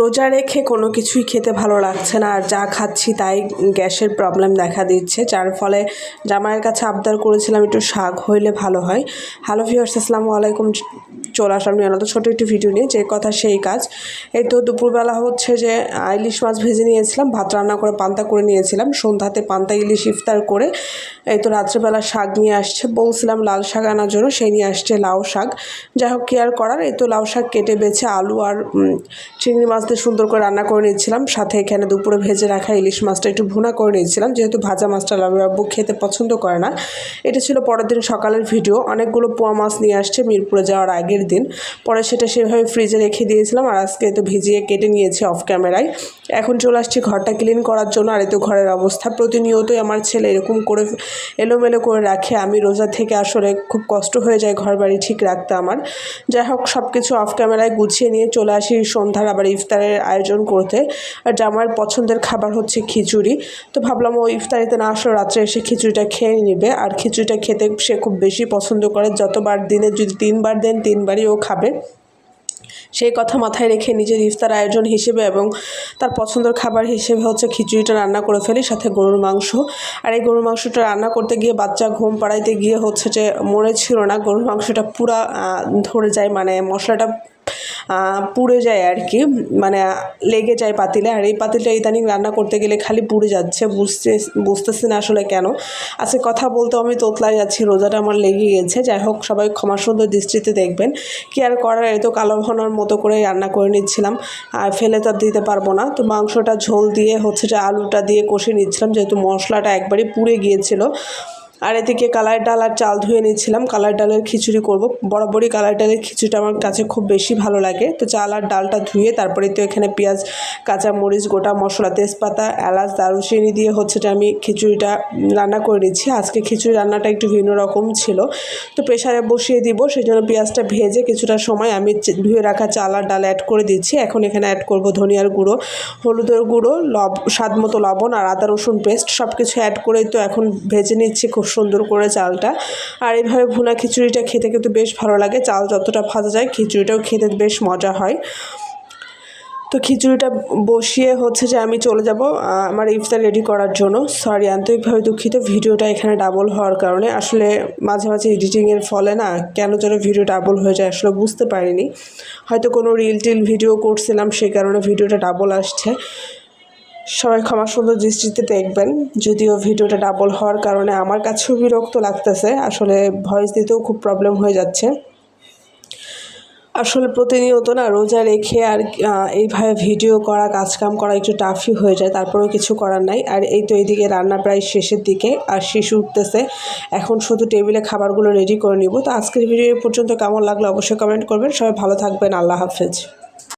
রোজা রেখে কোনো কিছুই খেতে ভালো লাগছে না আর যা খাচ্ছি তাই গ্যাসের প্রবলেম দেখা দিচ্ছে। যার ফলে জামাইয়ের কাছে আবদার করেছিলাম একটু শাক হইলে ভালো হয়। হ্যালো ভিউয়ার্স আসসালামু আলাইকুম। চলে আসলাম নিয়ে ছোটো একটি ভিডিও নিয়ে। যে কথা সেই কাজ। এই তো দুপুরবেলা হচ্ছে যে ইলিশ মাছ ভেজে নিয়েছিলাম, ভাত রান্না করে পান্তা করে নিয়েছিলাম। সন্ধ্যাতে পান্তা, ইলিশ ইফতার করে এই তো রাত্রেবেলা শাক নিয়ে আসছে। বলছিলাম লাল শাক আনার জন্য, সেই নিয়ে আসছে লাউ শাক। যাই হোক কেয়ার করার? এই তো লাউ শাক কেটে বেছে আলু আর চিংড়ি মাছ দিয়ে সুন্দর করে রান্না করে নিয়েছিলাম। সাথে এখানে দুপুরে ভেজে রাখা ইলিশ মাছটা একটু ভুনা করে নিয়েছিলাম। যেহেতু ভাজা মাছটা আব্বু খেতে পছন্দ করে না। এটা ছিল পরের দিন সকালের ভিডিও। অনেকগুলো পোয়া মাছ নিয়ে আসছে মিরপুরে যাওয়ার আগের দিন। পরে সেটা সেভাবে ফ্রিজে রেখে দিয়েছিলাম আর আজকে তো ভিজিয়ে কেটে নিয়েছি অফ ক্যামেরায় এখন চলে আসছি ঘরটা ক্লিন করার জন্য। আর এই তো ঘরের অবস্থা। প্রতিনিয়তই আমার ছেলে এরকম করে এলোমেলো করে রাখে। আমি রোজা থেকে আসলে খুব কষ্ট হয়ে যায় ঘর বাড়ি ঠিক রাখতে আমার। যাই হোক সব কিছু অফ ক্যামেরায় গুছিয়ে নিয়ে চলে আসি। সন্ধ্যার আবার ইফতারের আয়োজন করতে। আর আমার পছন্দের খাবার হচ্ছে খিচুড়ি। তো ভাবলাম ও ইফতারিতে না আসলে রাত্রে এসে খিচুড়িটা খেয়ে নেবে। আর খিচুড়িটা খেতে সে খুব বেশি পছন্দ করে। যতবার দিনে যদি তিনবার দেন, তিনবারই ও খাবে। সেই কথা মাথায় রেখে নিজের ইফতার আয়োজন হিসেবে এবং তার পছন্দের খাবার হিসেবে হচ্ছে খিচুড়িটা রান্না করে ফেলি, সাথে গরুর মাংস। আর এই গরুর মাংসটা রান্না করতে গিয়ে বাচ্চা ঘুম পাড়াইতে গিয়ে হচ্ছে যে মনে ছিল না। গরুর মাংসটা পুরা ধরে যায় মানে মশলাটা পুড়ে যায় আর কি। মানে লেগে যায় পাতিলে, আর এই পাতিলটা ইদানিং রান্না করতে গেলে খালি পুড়ে যাচ্ছে, বুঝতে, বুঝতেছি না আসলে কেন। আজকে কথা বলতে আমি তোতলায় যাচ্ছি, রোজাটা আমার লেগে গেছে। যাই হোক, সবাই ক্ষমা সুন্দর দৃষ্টিতে দেখবেন। কি আর করার, এই তো কালো ঘনার মতো করে রান্না করে নিচ্ছিলাম। আর ফেলে তো দিতে পারব না। তো মাংসটা ঝোল দিয়ে, হচ্ছে যে আলুটা দিয়ে কষে নিচ্ছিলাম, যেহেতু মশলাটা একবারই পুড়ে গিয়েছিল। আর এদিকে কালাই ডাল আর চাল ধুয়ে নিচ্ছিলাম কালাই ডালের খিচুড়ি করব। বরাবরই কালাই ডালের খিচুড়িটা আমার কাছে খুব বেশি ভালো লাগে। তো চাল আর ডালটা ধুয়ে তারপরে তো এখানে পেঁয়াজ, কাঁচা মরিচ, গোটা মশলা, তেজপাতা, এলাচ, দারুচিনি দিয়ে হচ্ছে আমি খিচুড়িটা রান্না করে নিচ্ছি। আজকে খিচুড়ি রান্নাটা একটু ভিন্ন রকম ছিল। তো প্রেশারে বসিয়ে দিব সেই জন্য পেঁয়াজটা ভেজে কিছুটা সময় আমি ধুয়ে রাখা চাল আর ডাল অ্যাড করে দিচ্ছি। এখন এখানে অ্যাড করব ধনিয়ার গুঁড়ো, হলুদের গুঁড়ো, লব স্বাদ মতো লবণ আর আদা রসুন পেস্ট সব কিছু অ্যাড করেই তো এখন ভেজে নিচ্ছি খুব সুন্দর করে চালটা। আর এইভাবে ভুনা খিচুড়িটা খেতে কিন্তু বেশ ভালো লাগে। চাল যতটা ভাজা যায়, খিচুড়িটাও খেতে বেশ মজা হয়। তো খিচুড়িটা বসিয়ে হচ্ছে যে আমি চলে যাব আমার ইফতার রেডি করার জন্য। সরি আন্তরিকভাবে দুঃখিত। ভিডিওটা এখানে ডাবল হওয়ার কারণে। আসলে মাঝে মাঝে এডিটিংয়ের ফলে না, কেন যেন ভিডিও ডাবল হয়ে যায়, আসলে বুঝতে পারিনি। হয়তো কোনো রিল টিল ভিডিও করছিলাম সেই কারণে ভিডিওটা ডাবল আসছে। সবাই ক্ষমা সুন্দর দৃষ্টিতে দেখবেন। যদিও ভিডিওটা ডাবল হওয়ার কারণে আমার কাছেও বিরক্ত লাগতেছে। আসলে ভয়েস দিতেও খুব প্রবলেম হয়ে যাচ্ছে। আসলে প্রতিনিয়ত না রোজা রেখে আর এইভাবে ভিডিও করা, কাজকাম করা একটু টাফই হয়ে যায়। তারপরেও কিছু করার নাই। আর এই তো এইদিকে রান্না প্রায় শেষের দিকে আর শিশু উঠতেছে। এখন শুধু টেবিলে খাবারগুলো রেডি করে নিব। তো আজকের ভিডিও পর্যন্ত কেমন লাগল অবশ্যই কমেন্ট করবেন। সবাই ভালো থাকবেন। আল্লাহ হাফেজ।